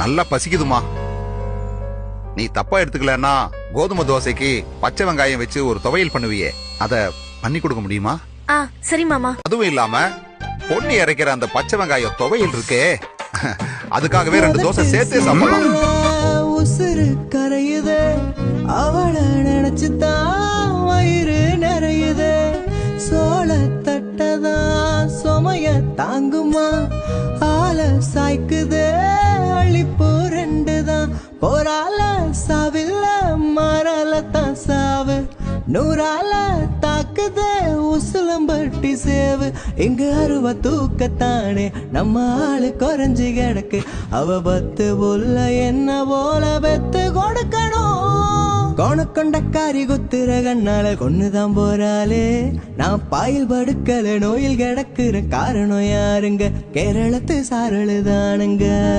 நல்லா பசிக்குதுமா. நீ தப்பா எடுத்துக்கலன்னா கோதுமை தோசைக்கு பச்சை வெங்காயம் வச்சு ஒரு துவையல் பண்ணுவியே. அத பண்ணி கொடுக்க முடியுமா? ஆ சரி மாமா. அதுவும் இல்லாம பொண்ணு இறைக்கிற அந்த பச்சை வெங்காயம் துவையல் இருக்கே. அதுக்காகவே ரெண்டு தோசை சேர்த்தே சாப்பிடலாம். உசுறு கரையுது. அவளை நினைச்சுதான் வயிறு நிறையுது. சோள தட்டதான் சுமைய தாங்குமா? ஆள சாய்க்குது. போரால சாவில்ல மாறால தான் சாவு. நூறால தாக்குது உசுலம்பட்டி சேவு. இங்கு அருவ தூக்கத்தானே நம்ம ஆளு குறைஞ்சு கிடக்கு. அவ பத்து புள்ள என்ன போல பெத்து கொடுக்கணும்? கொணக்கொண்டக்காரி குத்துற கண்ணால கொன்னுதான் போறாளே. நான் பாயில் படுக்கல நோயில் கிடக்குற காரணம் யாருங்க? கேரளத்து சாரழுதானுங்க